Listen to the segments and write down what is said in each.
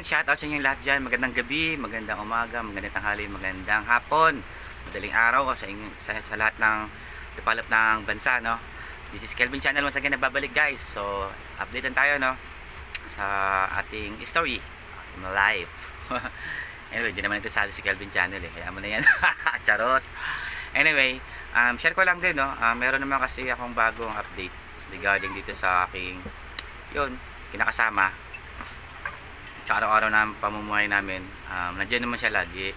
Ayan, shout out sa inyo lahat dyan. Magandang gabi, magandang umaga, magandang tanghali, magandang hapon. Madaling araw sa, inyo, sa, sa lahat ng depalop ng bansa, no? This is Kelvin Channel once again nagbabalik guys. So, updatean tayo, no? Sa ating story, in life. anyway, di naman ito sa si Kelvin Channel eh. Kaya mo na yan. Charot. Anyway, um, share ko lang din, no? Um, meron naman kasi akong bagong update regarding dito sa aking, yun, kinakasama sa araw-araw na pamumuhay namin, um, nandiyan naman siya lagi.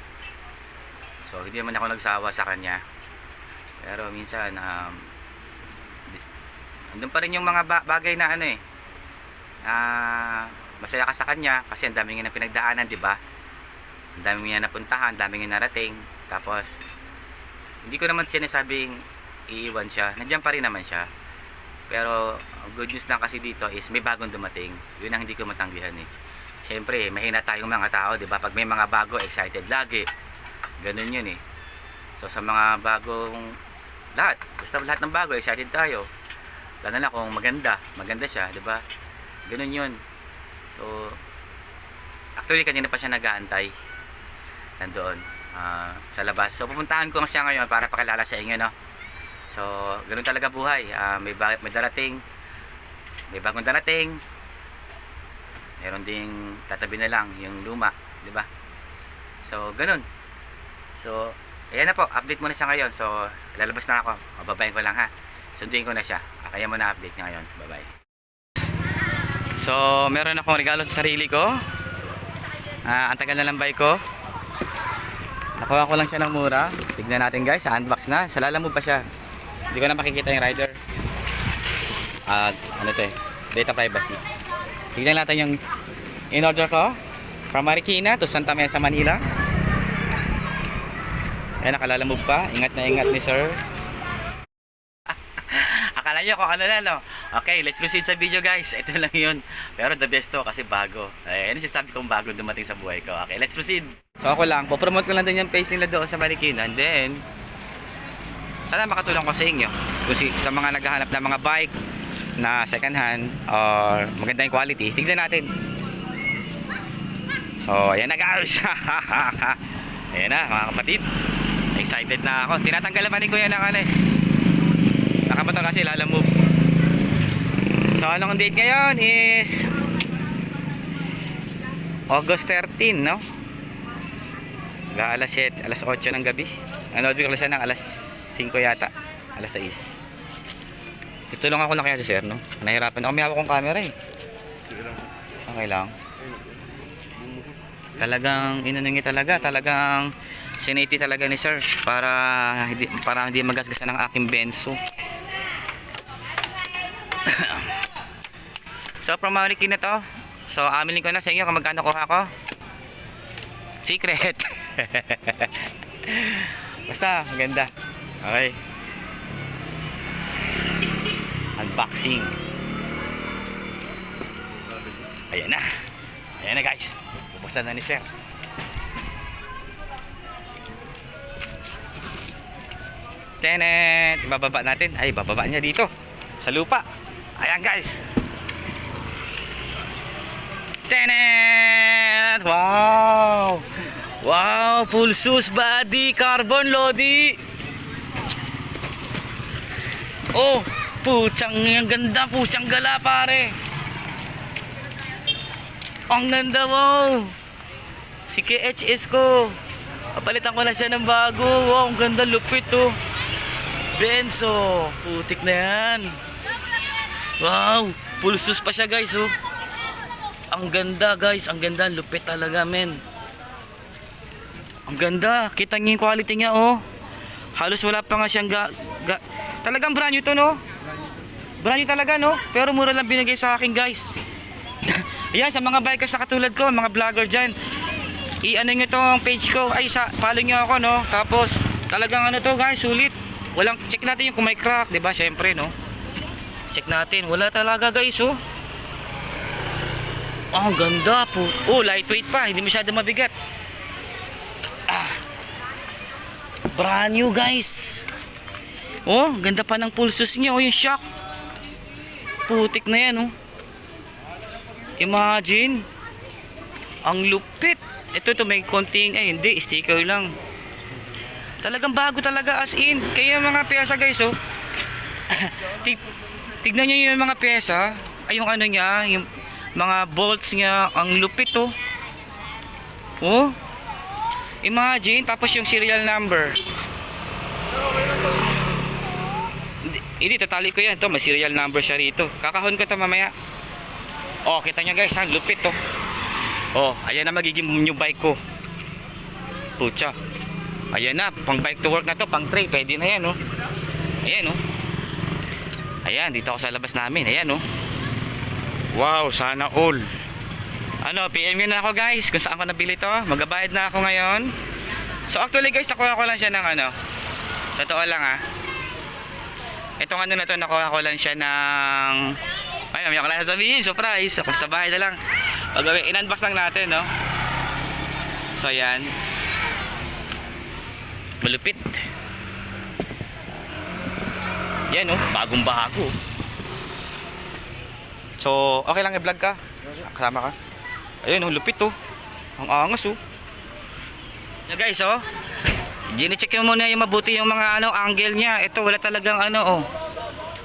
So, hindi naman ako nagsawa sa kanya. Pero minsan, um, andun pa rin yung mga ba- bagay na ano eh, ah, masaya ka sa kanya kasi ang dami nga na pinagdaanan, di ba? Ang dami nga napuntahan, ang dami nga narating. Tapos, hindi ko naman sinasabing iiwan siya. Nandiyan pa rin naman siya. Pero, good news lang kasi dito is may bagong dumating. Yun ang hindi ko matanggihan eh. Siyempre, mahina tayong mga tao, 'di ba? Pag may mga bago, excited lagi. Ganun 'yun eh. So sa mga bagong lahat, basta lahat ng bago, excited tayo. Lalo na kung maganda, maganda siya, 'di ba? Ganun 'yun. So actually kanina pa siya nag-aantay. Nandoon ah, sa labas. So pupuntahan ko siya ngayon para pakilala sa inyo, no. So, ganun talaga buhay. Ah, may may darating, may bagong darating, meron ding tatabi na lang yung luma, di ba? So, ganun. So, ayan na po, update muna siya ngayon. So, lalabas na ako. Bababayin ko lang ha. Sunduin ko na siya. Ah, Kaya mo na update niya ngayon. Bye-bye. So, meron akong regalo sa sarili ko. Ah, ang tagal na bike ko. Nakuha ko lang siya ng mura. Tignan natin guys, sa unbox na. Sa lalamove pa siya. Hindi ko na makikita yung rider. Ah, ano to eh, data privacy. Tignan natin yung in-order ko from Marikina to Santa Mesa, Manila. Ayan, nakalalamove pa. Ingat na ingat ni sir. Akala nyo kung ano na, no? Okay, let's proceed sa video, guys. Ito lang yun. Pero the best to kasi bago. Ayan, sinasabi kong bago dumating sa buhay ko. Okay, let's proceed. So ako lang, popromote ko lang din yung page nila doon sa Marikina. And then, sana makatulong ko sa inyo. Kung si, sa mga naghahanap ng mga bike na second hand or maganda yung quality, tignan natin. So, ayan na guys. ayan na mga kapatid. Excited na ako. Tinatanggal pa ni Kuya ng ano eh. Nakamotor kasi lalamove. So, anong date ngayon is August 13, no? Ga alas 7, alas 8 ng gabi. Ano, siya ng alas 5 yata. Alas 6. Itulong ako na kaya si sir, no? Nahirapan ako. May hawak kong camera eh. Okay lang. Talagang inanungi talaga. Talagang siniti talaga ni sir para hindi para hindi magasgasan ng aking benso. so from Marikina na to. So aminin ko na sa inyo kung magkano kuha ko. Secret. Basta maganda. Okay. Unboxing. Ayan na. Ayan na guys. Bubuksan na ni sir. Tenet! Ibababa natin. Ay, bababa niya dito. Sa lupa. Ayan guys. Tenet! Wow! Wow! Full shoes body. Carbon Lodi. Oh! Puchang ang ganda. Puchang gala pare. Ang ganda wow! Si KHS ko. Papalitan ko na siya ng bago. Wow, ang ganda lupit to. Benzo. Putik na yan. Wow. Pulsus pa siya guys oh. Ang ganda guys. Ang ganda. Lupit talaga men. Ang ganda. Kita niyo yung quality niya oh. Halos wala pa nga siyang ga, ga Talagang brand new to no. Brand new talaga no. Pero mura lang binigay sa akin guys. Ayan sa mga bikers na katulad ko. Mga vlogger dyan. I-ano nyo tong page ko. Ay sa follow nyo ako no. Tapos talagang ano to guys. Sulit. Walang check natin yung kung may crack, ba? Syempre, no. Check natin. Wala talaga, guys, oh. Oh, ganda po. Oh, lightweight pa, hindi masyado mabigat. Ah. Brand new, guys. Oh, ganda pa ng pulsos niya. Oh, yung shock. Putik na yan, oh. Imagine. Ang lupit. Ito to may konting, ay hindi, sticker lang. Talagang bago talaga as in. Kaya mga pyesa guys, oh. Tig tignan nyo yung mga pyesa. Ay, yung ano niya, yung mga bolts niya, ang lupit, oh. Oh. Imagine, tapos yung serial number. Hindi, tatali ko yan. to may serial number siya rito. Kakahon ko to mamaya. Oh, kita nyo guys, ang lupit to. Oh, ayan na magiging new bike ko. Pucha. Ayan na, pang bike to work na to, pang tray, pwede na yan, oh. Ayan, oh. Ayan, dito ako sa labas namin. Ayan, oh. Wow, sana all. Ano, PM nyo na ako guys, kung saan ko nabili to. Magabayad na ako ngayon. So actually guys, nakuha ko lang siya ng ano. Totoo lang ah. Itong ano na to, nakuha ko lang siya ng... Ay, may ako lang sasabihin, surprise. Ako sa bahay na lang. Pag in-unbox lang natin, no? So, ayan. Malupit. Yan, no? Bagong bago. So, okay lang i-vlog ka. Kasama ka. Ayun, oh, lupit, oh. Ang angas, oh. Yan, guys, oh. Gine-check mo muna yung mabuti yung mga ano angle niya. Ito wala talagang ano oh.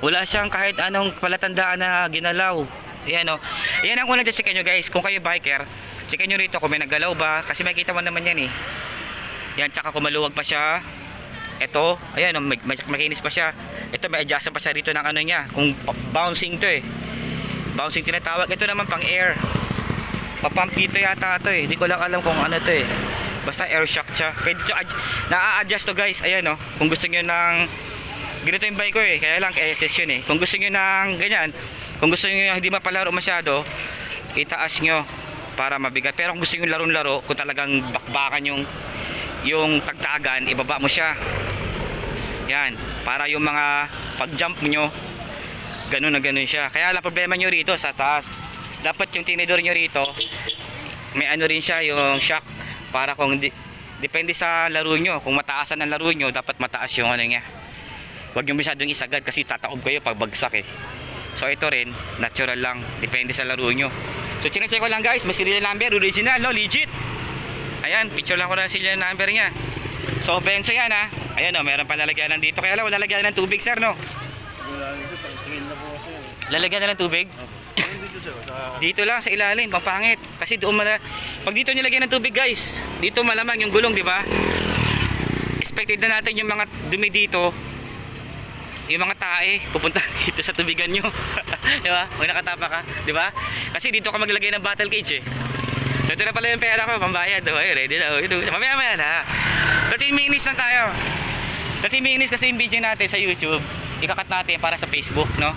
Wala siyang kahit anong palatandaan na ginalaw. Ayan oh. Ayan ang unang check nyo guys. Kung kayo biker, check nyo rito kung may naggalaw ba kasi makita mo naman yan eh. Yan tsaka kung maluwag pa siya. Ito, ayan oh, may, makinis pa siya. Ito may adjustment pa siya rito ng ano niya. Kung bouncing to eh. Bouncing tinatawag. Ito naman pang air. Papump dito yata to eh. Hindi ko lang alam kung ano to eh. Basta air shock siya. Pwede to adj- na-adjust to guys. Ayan oh. Kung gusto niyo ng ganito yung bike ko eh. Kaya lang KSS yun eh. Kung gusto niyo ng ganyan, kung gusto niyo hindi mapalaro masyado, itaas nyo para mabigat. Pero kung gusto niyo laro-laro, kung talagang bakbakan yung yung tagtagan, ibaba mo siya. Yan, para yung mga pag-jump nyo, ganun na ganun siya. Kaya lang problema nyo rito sa taas. Dapat yung tinidor nyo rito, may ano rin siya yung shock para kung di, depende sa laro nyo. Kung mataasan ang laro nyo, dapat mataas yung ano niya. Huwag nyo masyadong isagad kasi tataob kayo pag bagsak eh. So ito rin, natural lang. Depende sa laro nyo. So chinecheck ko lang guys, may serial number, original, no? Legit. Ayan, picture lang ko na serial number niya. So Benzo yan ha. Ayan o, meron pa lalagyanan dito. Kaya lang, wala lalagyanan ng tubig sir, no? Yan. Lalagyan na ng tubig? Ayun dito sir. Dito lang sa ilalim, pampangit. Kasi doon mala Pag dito nilagyan ng tubig, guys, dito malamang yung gulong, di ba? Expected na natin yung mga dumi dito. Yung mga tae, pupunta dito sa tubigan nyo. di ba? Huwag nakatapa ka, di ba? Kasi dito ka maglagay ng battle cage eh. So ito na pala yung pera ko, pambayad. Oh, ay, ready na. Oh. Mamaya maya na. 30 minutes lang tayo. 30 minutes kasi yung video natin sa YouTube. Ikakat natin para sa Facebook, no?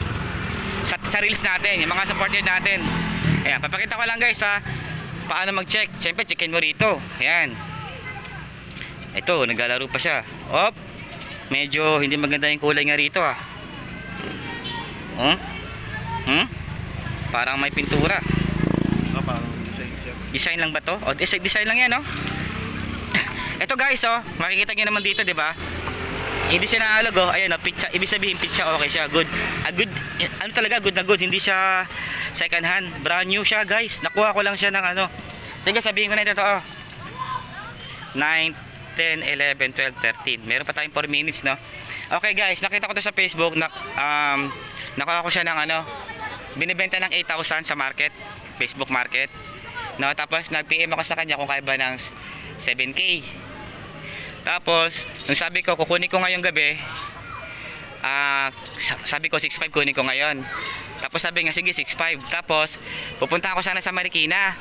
Sa, reels natin, yung mga supporter natin. Ayan, papakita ko lang guys ha, paano mag-check. Siyempre, checkin mo rito. Ayan. Ito, naglalaro pa siya. Op! Medyo hindi maganda yung kulay nga rito ah. Hmm? Hmm? Parang may pintura. Ah, parang design siya. Design lang ba to? O, design, design lang yan, no? Ito guys, oh, makikita nyo naman dito, di ba? Hindi siya naalog, oh. Ayan, oh, pizza. Ibig sabihin, pizza, okay siya. Good. Ah, good. eh, Ano talaga, good na good. Hindi siya second hand. Brand new siya, guys. Nakuha ko lang siya ng ano. Sige, sabihin ko na ito, oh. 9, 10, 11, 12, 13. Meron pa tayong 4 minutes, no? Okay, guys. Nakita ko to sa Facebook. Na, um, nakuha ko siya ng ano. Binibenta ng 8,000 sa market. Facebook market. No, tapos nag-PM ako sa kanya kung kaya ba ng 7K. Tapos, nung sabi ko, kukunin ko ngayong gabi, sa- sabi ko 6.5 kunin ko ngayon. Tapos sabi nga, sige 6.5. Tapos, pupunta ako sana sa Marikina.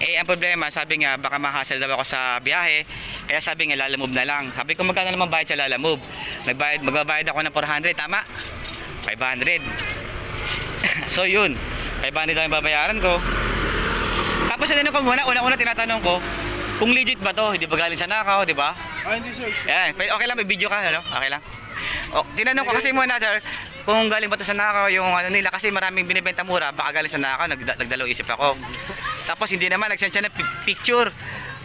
Eh, ang problema, sabi nga, baka mahasal daw ako sa biyahe. Kaya sabi nga, lalamove na lang. Sabi ko, magkano naman bayad sa lalamove? Nagbayad, magbabayad ako ng 400, tama? 500. so, yun. 500 lang yung babayaran ko. Tapos, ano ko muna, una-una tinatanong ko, kung legit ba to? Hindi ba galing sa nakaw, di ba? Ah, hindi sir. Yan, Pwede- okay lang, may video ka, ano? Okay lang. O, tinanong ko kasi muna, sir, kung galing ba to sa nakaw, yung ano nila, kasi maraming binibenta mura, baka galing sa nakaw, nagda- nagdalaw isip ako. Tapos hindi naman, nagsend siya ng pi- picture,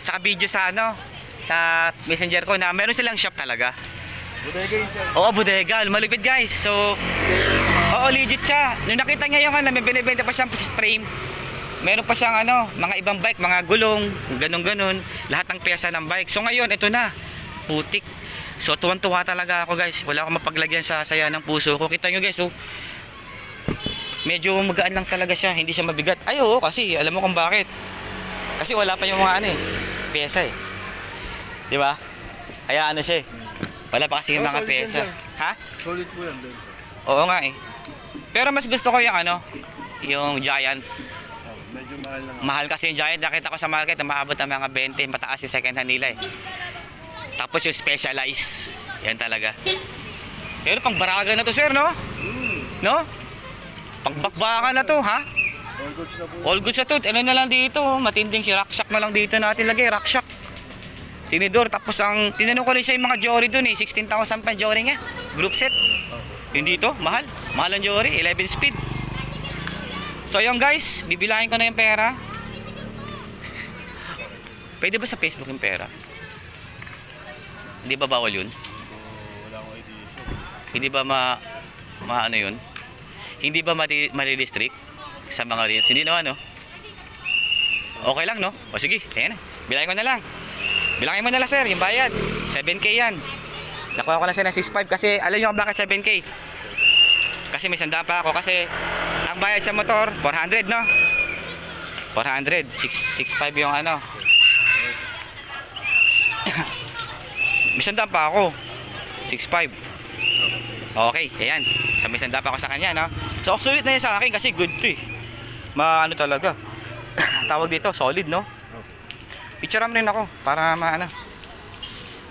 saka video sa ano, sa messenger ko na meron silang shop talaga. Bodega yun sir. Oo, bodega, malupit guys. So, oo, legit siya. Nung nakita niya yung ano, may binibenta pa siyang frame meron pa siyang ano, mga ibang bike, mga gulong, ganun-ganun, lahat ng pyesa ng bike. So ngayon, ito na, putik. So tuwan-tuwa talaga ako guys. Wala akong mapaglagyan sa saya ng puso ko. Kita nyo guys, oh. Medyo magaan lang talaga siya, hindi siya mabigat. Ay oo, kasi alam mo kung bakit. Kasi wala pa yung mga ano eh, pyesa eh. Di ba? Kaya ano siya eh. Wala pa kasi yung Oh, mga pyesa. Ha? Solid po yan. Oo nga eh. Pero mas gusto ko yung ano, yung Giant. Medyo mahal lang. Mahal kasi yung Giant. Nakita ko sa market na maabot ng mga 20. Mataas yung second hand nila eh. Tapos yung Specialized. Yan talaga. Pero pang baraga na to sir, no? No? Pang bakbakan na to, ha? All goods na po. All good sa to. Ano na lang dito, oh. matinding si Rockshock na lang dito natin lagay. Rockshock. Tinidor. Tapos ang, tinanong ko rin siya yung mga Jory dun eh. 16,000 pa yung Jory niya. Group set. Yung dito, mahal. Mahal ang Jory. 11 speed. So yun guys, bibilangin ko na yung pera. Pwede ba sa Facebook yung pera? Hindi ba bawal yun? Wala akong idea, sir. Hindi ba ma, ma ano yun? Hindi ba mali-restrict sa mga reels? Hindi naman, no? Okay lang, no? O sige, ayan na. Bilangin ko na lang. Bilangin mo na lang, sir, yung bayad. 7K yan. Nakuha ko lang siya ng 6.5 kasi alam nyo bakit 7K? Kasi may sanda pa ako kasi ang bayad sa motor, 400, no? 400, 6, 6.5 yung ano. may sanda pa ako. 6.5. Okay, ayan. Sa may sanda pa ako sa kanya, no? So, sulit na yan sa akin kasi good to eh. Ma, ano talaga. Tawag dito, solid, no? Picturean rin ako para maano.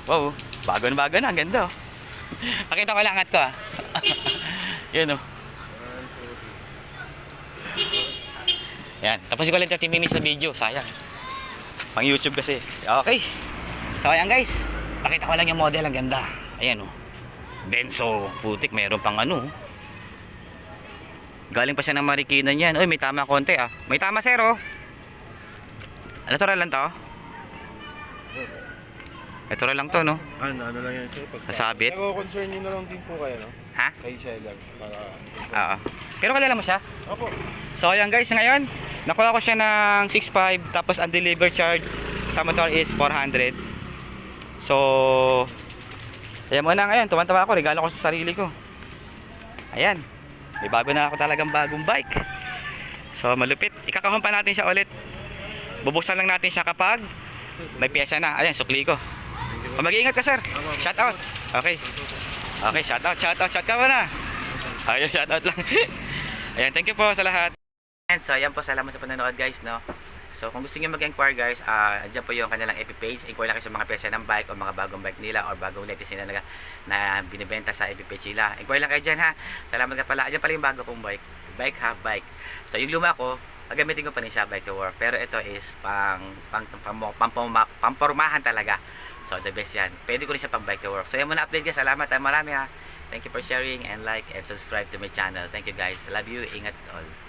Wow, bago na bago na, ang ganda oh. Pakita ko lang angat ko ah. Yan oh. Yan, tapos ko lang 30 minutes sa video, sayang. Pang YouTube kasi. Okay. So ayan guys, pakita ko lang yung model, ang ganda. Ayan oh. Denso, putik, meron pang ano. oh. Galing pa siya ng Marikina niyan. Uy, may tama konti ah. May tama sir oh. Natural lang to? Natural lang to, no? Ano, ano lang yan, sir? Pagka... Nasabit? Nako-concern nyo na lang din po kayo, no? Ha? Kay seller. Para... Oo. Pero kilala mo siya? Opo. So ayan guys, ngayon, nakuha ko siya ng 6.5 tapos ang deliver charge sa motor is 400. So, ayan muna ngayon, tuwan-tawa ako, regalo ko sa sarili ko. Ayan, may bago na ako talagang bagong bike. So, malupit. Ikakahon pa natin siya ulit. Bubuksan lang natin siya kapag may pyesa na. Ayan, sukli ko. O, mag-iingat ka sir. Shout out. Okay. Okay, shout out, shout out, shout out ka na. Ayun, shout out lang. Ayan, thank you po sa lahat. And so, ayan po, salamat sa panonood guys, no? So, kung gusto niyo mag-inquire guys, ah andyan po yung kanilang FB page. Inquire lang kayo sa mga pyesa ng bike o mga bagong bike nila or bagong latest nila na, na binibenta sa FB page nila. Inquire lang kayo dyan ha. Salamat ka pala. Andyan pala yung bago kong bike. Bike half bike. So, yung luma ko, gagamitin ko pa rin siya bike to work. Pero ito is pang, pang, pang, pang, pang, pampormahan talaga. So, the best yan. Pwede ko rin siya pang bike to work. So, yan muna update guys. Salamat. Marami ha. Thank you for sharing and like and subscribe to my channel. Thank you guys. Love you. Ingat all.